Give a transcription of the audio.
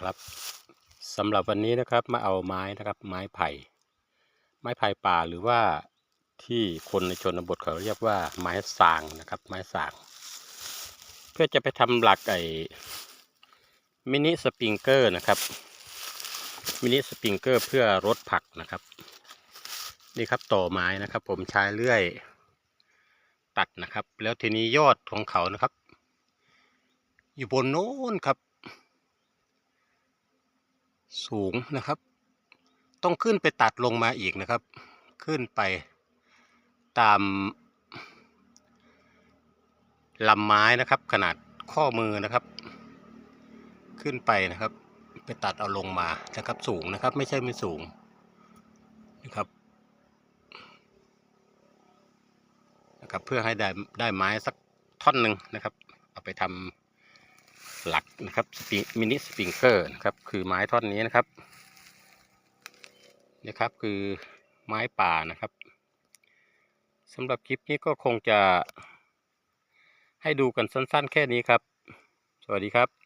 ครับสำหรับวันนี้นะครับมาเอาไม้นะครับ ไม้ไผ่ ไม้ไผ่ป่าหรือว่าที่คนในชนบทเขาเรียกว่าไม้สางนะครับ ไม้สาง เพื่อจะไปทำหลักไอ้มินิสปริงเกอร์นะครับมินิสปริงเกอร์เพื่อรดผักนะครับ นี่ครับต่อไม้นะครับ ผมใช้เลื่อย ตัดนะครับ แล้วทีนี้ยอดของเขานะครับ อยู่บนโน้นครับ สูงนะครับ ต้องขึ้นไปตัดลงมาอีกนะครับ ขึ้นไปตามลำไม้นะครับ ขนาดข้อมือนะครับ ขึ้นไปนะครับ ไปตัดเอาลงมานะครับ สูงนะครับ ไม่ใช่ไม่สูงนะครับนะครับ เพื่อให้ได้ได้ไม้สักท่อนหนึ่งนะครับ เอาไปทำ หลักนะครับสปริงมินิสปริงเกอร์นะครับคือไม้ท่อนนี้นะครับนี่ครับคือไม้ป่านะครับสำหรับคลิปนี้ก็คงจะให้ดูกันสั้นๆ แค่นี้ครับ สวัสดีครับ